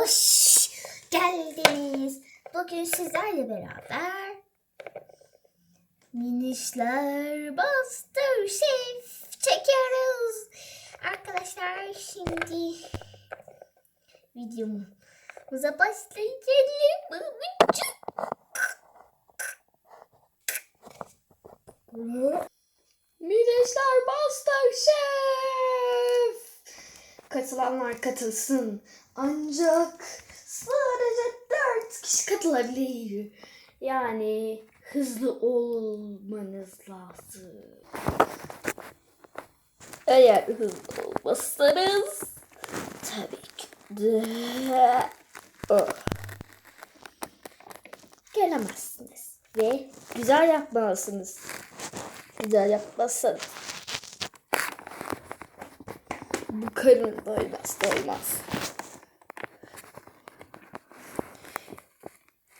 Hoş geldiniz. Bugün sizlerle beraber Minişler Master Chef çekiyoruz. Arkadaşlar şimdi videomuza başlayalım. Mineşler Katılanlar katılsın. Ancak sadece dört kişi katılabilir. Yani hızlı olmanız lazım. Eğer hızlı olmazsanız tabii ki de oh, gelemezsiniz. Ve güzel yapmalısınız. Güzel yapmazsanız karın doymaz doymaz.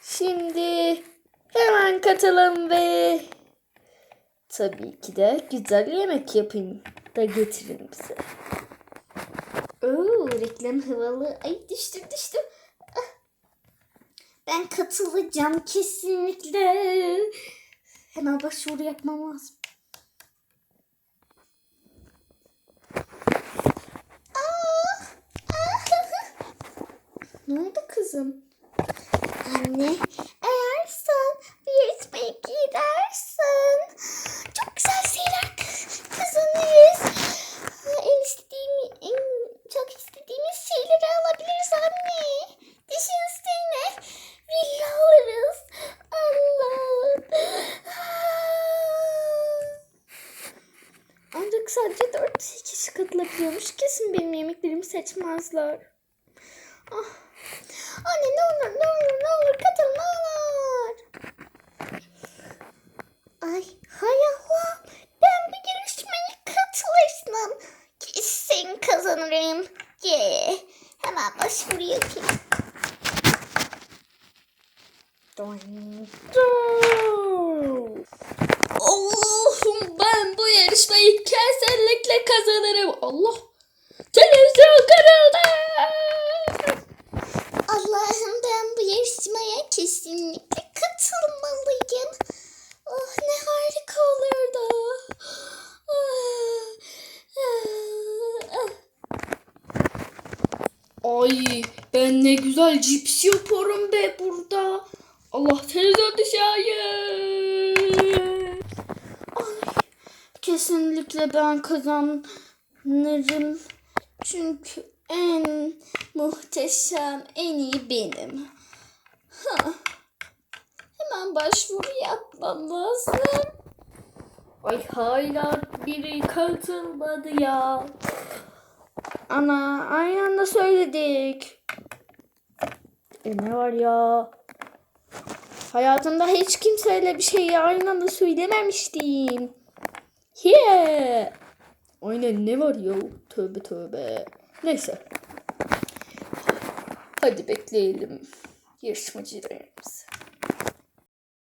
Şimdi hemen katılın ve tabii ki de güzel yemek yapın da getirin bize. Oo, reklam havalı. Ay düştüm düştüm. Ben katılacağım kesinlikle. Hemen başvuru yapmam lazım. Ne oldu kızım? Anne eğer sen bir yetmeye gidersen çok güzel şeyler kazanırız. En istediğim, en çok istediğimiz şeyleri alabiliriz anne. Düşünsene villa alırız. Allah. Ancak sadece dört kişi katılabiliyormuş. Kesin benim yemeklerimi seçmezler. Ah. Anne ne olur ne olur ne olur katıl ne olur. Ay hay Allah. Ben bir yarışmaya katılırsam kesin kazanırım. Yeah. Başvuru yapayım. Allah'ım ben bu yarışmayı kesinlikle kazanırım. Allah. Televizyon kanalı. Allah'ım ben bu yarışmaya kesinlikle katılmalıyım. Ay ben ne güzel cips yaparım be burada. Allah televizyon dışarı. Ay kesinlikle ben kazanırım. Çünkü en muhteşem, en iyi benim. Ha. Hemen başvuru yapmam lazım. Ay hala biri katılmadı ya. Ana aynı anda söyledik. E ne var ya? Hayatımda hiç kimseyle bir şeyi aynı anda söylememiştim. Yeah. Aynen ne var ya? Tövbe tövbe. Neyse. Hadi bekleyelim yarışmacılarımızı.